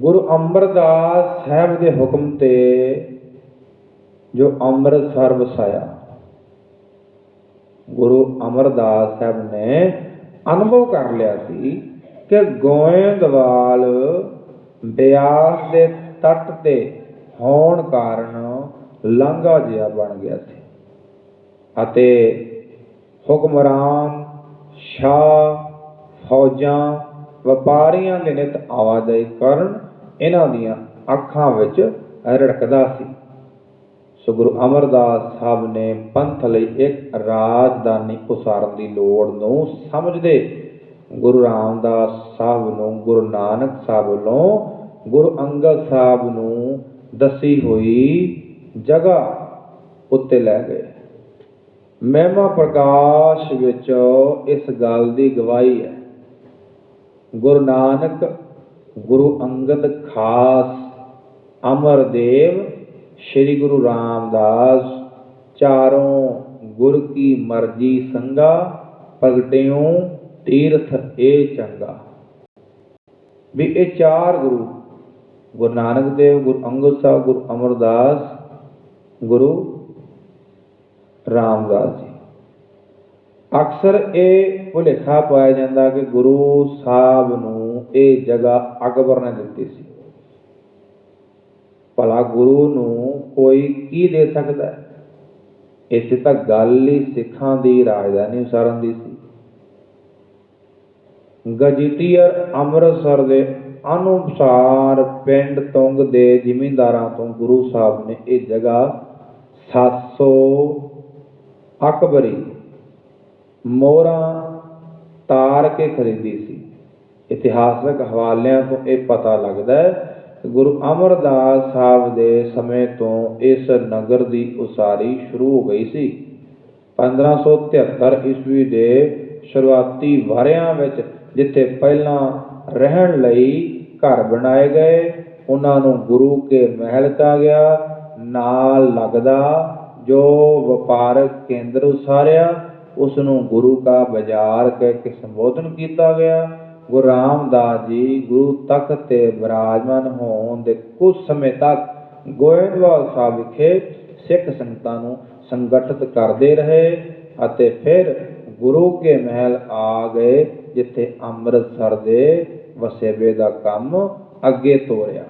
ਗੁਰੂ ਅਮਰਦਾਸ ਸਾਹਿਬ ਦੇ ਹੁਕਮ ਤੇ ਜੋ ਅੰਮ੍ਰਿਤਸਰ ਵਸਾਇਆ ਗੁਰੂ ਅਮਰਦਾਸ ਸਾਹਿਬ ਨੇ ਅਨੁਭਵ ਕਰ ਲਿਆ ਸੀ ਕਿ ਗੋਇੰਦਵਾਲ ਬਿਆਸ ਦੇ ਤੱਟ ਤੇ ਹੋਣ ਕਾਰਨ ਲਾਂਘਾ ਜਿਹਾ ਬਣ ਗਿਆ ਸੀ ਅਤੇ ਹੁਕਮਰਾਨ ਸ਼ਾਹ ਫੌਜਾਂ, ਵਪਾਰੀਆਂ ਦੇ ਨਿਤ ਆਵਾਜਾਈ ਕਰਨ ਇਹਨਾਂ ਦੀਆਂ ਅੱਖਾਂ ਵਿੱਚ ਰੜਕਦਾ ਸੀ। ਸੋ ਗੁਰੂ ਅਮਰਦਾਸ ਸਾਹਿਬ ਨੇ ਪੰਥ ਲਈ ਇੱਕ ਰਾਜਧਾਨੀ ਉਸਾਰਨ ਦੀ ਲੋੜ ਨੂੰ ਸਮਝਦੇ ਗੁਰੂ ਰਾਮਦਾਸ ਸਾਹਿਬ ਨੂੰ ਗੁਰੂ ਨਾਨਕ ਸਾਹਿਬ ਵੱਲੋਂ ਗੁਰੂ ਅੰਗਦ ਸਾਹਿਬ ਨੂੰ ਦੱਸੀ ਹੋਈ ਜਗ੍ਹਾ ਉੱਤੇ ਲੈ ਗਏ। ਮਹਿਮਾ ਪ੍ਰਕਾਸ਼ ਵਿੱਚ ਇਸ ਗੱਲ ਦੀ ਗਵਾਹੀ ਹੈ। ਗੁਰੂ ਨਾਨਕ ਗੁਰੂ ਅੰਗਦ ਖਾਸ ਅਮਰਦੇਵ ਸ੍ਰੀ ਗੁਰੂ ਰਾਮਦਾਸ, ਚਾਰੋਂ ਗੁਰ ਕੀ ਮਰਜ਼ੀ ਸੰਗਾ, ਪ੍ਰਗਟਿਉ ਤੀਰਥ ਇਹ ਚੰਗਾ। ਵੀ ਇਹ ਚਾਰ ਗੁਰੂ ਗੁਰੂ ਨਾਨਕ ਦੇਵ, ਗੁਰੂ ਅੰਗਦ ਸਾਹਿਬ, ਗੁਰੂ ਅਮਰਦਾਸ, ਗੁਰੂ ਰਾਮਦਾਸ ਜੀ। ਅਕਸਰ ਇਹ ਭੁਲੇਖਾ ਪਾਇਆ ਜਾਂਦਾ ਕਿ ਗੁਰੂ ਸਾਹਿਬ ਨੂੰ ਇਹ ਜਗ੍ਹਾ ਅਕਬਰ ਨੇ ਦਿੱਤੀ ਸੀ ਭਲਾ ਗੁਰੂ ਨੂੰ ਕੋਈ ਕੀ ਦੇ ਸਕਦਾ ਹੈ ਇਸੇ ਤਾਂ ਗੱਲ ਹੀ ਸਿੱਖਾਂ ਦੀ ਰਾਜਧਾਨੀ ਉਸਾਰਨ ਦੀ ਸੀ ਗਜੀਟੀਅਰ ਅੰਮ੍ਰਿਤਸਰ ਦੇ ਅਨੁਸਾਰ ਪਿੰਡ ਤੁੰਗ ਦੇ ਜ਼ਿਮੀਂਦਾਰਾਂ ਤੋਂ ਗੁਰੂ ਸਾਹਿਬ ਨੇ ਇਹ ਜਗ੍ਹਾ 700 ਅਕਬਰੀ ਮੋਹਰਾਂ ਤਾਰ ਕੇ ਖਰੀਦੀ ਸੀ ਇਤਿਹਾਸਕ ਹਵਾਲਿਆਂ ਤੋਂ ਇਹ ਪਤਾ ਲੱਗਦਾ ਹੈ ਗੁਰੂ ਅਮਰਦਾਸ ਸਾਹਿਬ ਦੇ ਸਮੇਂ ਤੋਂ ਇਸ ਨਗਰ ਦੀ ਉਸਾਰੀ ਸ਼ੁਰੂ ਹੋ ਗਈ ਸੀ। 1573 ਈਸਵੀ ਦੇ ਸ਼ੁਰੂਆਤੀ ਵਰਿਆਂ ਵਿੱਚ ਜਿੱਥੇ ਪਹਿਲਾਂ ਰਹਿਣ ਲਈ ਘਰ ਬਣਾਏ ਗਏ, ਉਹਨਾਂ ਨੂੰ ਗੁਰੂ ਕੇ ਮਹਿਲ ਕਹਾ ਗਿਆ। ਨਾਲ ਲੱਗਦਾ ਜੋ ਵਪਾਰਕ ਕੇਂਦਰ ਉਸਾਰਿਆ ਉਸ ਨੂੰ ਗੁਰੂ ਕਾ ਬਾਜ਼ਾਰ ਕਹਿ ਕੇ ਸੰਬੋਧਨ ਕੀਤਾ ਗਿਆ। ਗੁਰੂ ਰਾਮਦਾਸ ਜੀ ਗੁਰੂ ਤਖਤ ਤੇ ਬਿਰਾਜਮਾਨ ਹੋਣ ਦੇ ਕੁਝ ਸਮੇਂ ਤੱਕ ਗੋਇੰਦਵਾਲ ਸਾਹਿਬ ਵਿਖੇ ਸਿੱਖ ਸੰਗਤਾਂ ਨੂੰ ਸੰਗਠਿਤ ਕਰਦੇ ਰਹੇ ਅਤੇ ਫਿਰ ਗੁਰੂ ਕੇ ਮਹਿਲ ਆ ਗਏ, ਜਿੱਥੇ ਅੰਮ੍ਰਿਤਸਰ ਦੇ ਵਸੇਬੇ ਦਾ ਕੰਮ ਅੱਗੇ ਤੋਰਿਆ।